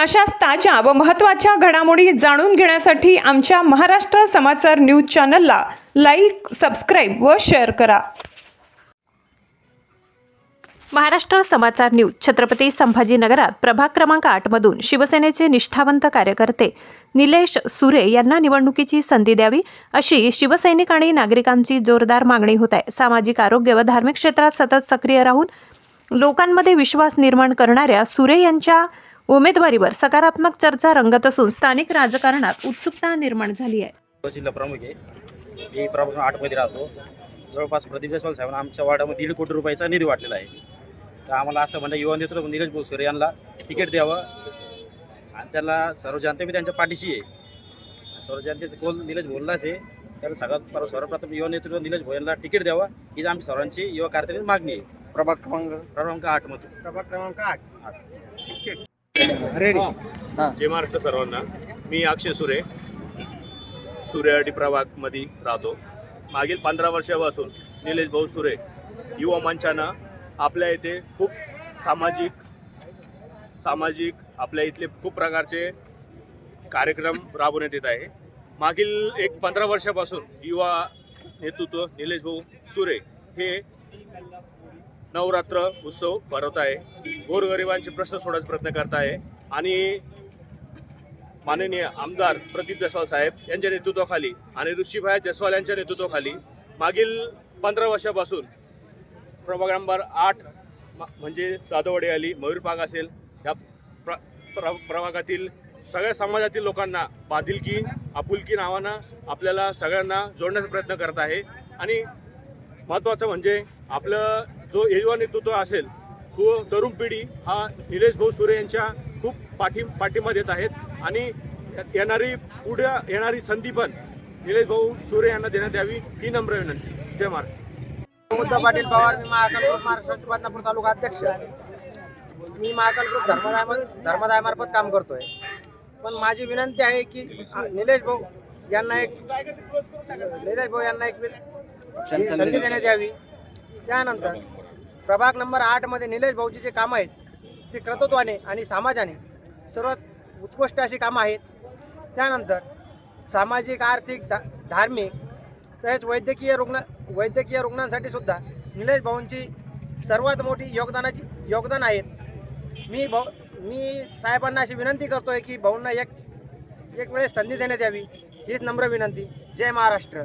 अशाच ताज्या व महत्त्वाच्या घडामोडी जाणून घेण्यासाठी आमच्या महाराष्ट्र समाचार न्यूज चॅनलला लाईक सबस्क्राईब व शेअर करा. महाराष्ट्र समाचार न्यूज छत्रपती संभाजीनगरात प्रभाग क्रमांक आठमधून शिवसेनेचे निष्ठावंत कार्यकर्ते निलेश सुरे यांना निवडणुकीची संधी द्यावी अशी शिवसैनिक आणि नागरिकांची जोरदार मागणी होत आहे. सामाजिक आरोग्य व धार्मिक क्षेत्रात सतत सक्रिय राहून लोकांमध्ये विश्वास निर्माण करणाऱ्या सुरे यांच्या उमेदवारीवर सकारात्मक चर्चा रंगत असून स्थानिक राजकारणात उत्सुकता निर्माण झाली आहे. तो जिल्हा प्रमुख आहे. मी प्रमुख आठमध्ये राहतो. जवळपास प्रदीप जयस्वाल साहेबांना आमच्या वार्डामध्ये दीड कोटी रुपयाचा निधी वाटलेला आहे. तर आम्हाला असं म्हणणं युवा नेतृत्व निलेश भोसरे यांना तिकीट द्यावं. आणि त्यांना सर्व जनता बी त्यांच्या पाठीशी आहे. सर्व जनतेचं कोल निलेश भोललाच आहे. तर सगळ्यात पर- सर्वप्रथम युवा नेतृत्व निलेश भोल यांना तिकीट द्यावं. ही आमची सर्वांची युवा कार्यालयाची मागणी आहे. प्रभाग क्रमांक? क्रमांक आठमधून. प्रभाग क्रमांक आठ. जय महाराष्ट्र सर्वांना. मी अक्षय सुरे. सूर्यवाडी प्रभागमध्ये राहतो. मागील पंधरा वर्षापासून निलेश भाऊ सुरे युवा मंचानं आपल्या इथे खूप सामाजिक सामाजिक आपल्या इथले खूप प्रकारचे कार्यक्रम राबवण्यात येत आहे. मागील एक पंधरा वर्षापासून युवा नेतृत्व निलेश भाऊ सुरे हे नवरात्र उत्सव भरवत आहे. गोरगरिबांचे प्रश्न सोडण्याचा प्रयत्न करत आहे आणि माननीय आमदार प्रदीप जसवाल साहेब यांच्या नेतृत्वाखाली आणि ऋषीभाई जसवाल यांच्या नेतृत्वाखाली मागील पंधरा वर्षापासून प्रभाग नंबर आठ म्हणजे जाधववाडी आली मयूरबाग असेल या प्र प्र प्रभागातील सगळ्या समाजातील लोकांना बाधिलकी आपुलकी नावानं आपल्याला सगळ्यांना जोडण्याचा प्रयत्न करत आहे. आणि महत्त्वाचं म्हणजे आपलं जो युवा नेतृत्व असेल हो, तरुण पिढी हा निलेश भाऊ सुरे यांच्या खूप पाठी पाठिंबा देत आहेत. आणि येणारी पुढे येणारी संधी पण निलेश भाऊ सुरे यांना देण्यात यावी ही नम्र विनंती. जय महाराज. उद्धव पाटील पवार मी महाकाल ग्रुप महाराष्ट्र बदनापूर तालुका अध्यक्ष. मी महाकाल ग्रुप धर्मदाय धर्मदायमार्फत काम करतोय. पण माझी विनंती आहे की निलेश भाऊ यांना एक निलेश भाऊ यांना एक संधी देण्यात यावी. त्यानंतर प्रभाग नंबर आठमध्ये निलेश भाऊजी जे कामं आहेत ते कर्तृत्वाने आणि समाजाने सर्वात उत्कृष्ट अशी कामं आहेत. त्यानंतर सामाजिक आर्थिक धा धार्मिक तसेच वैद्यकीय रुग्ण वैद्यकीय रुग्णांसाठी सुद्धा निलेश भाऊंची सर्वात मोठी योगदानाची योगदान आहेत मी भाऊ मी साहेबांना अशी विनंती करतो आहे की भाऊंना एक एक वेळेस संधी देण्यात यावी हीच नम्र विनंती. जय महाराष्ट्र.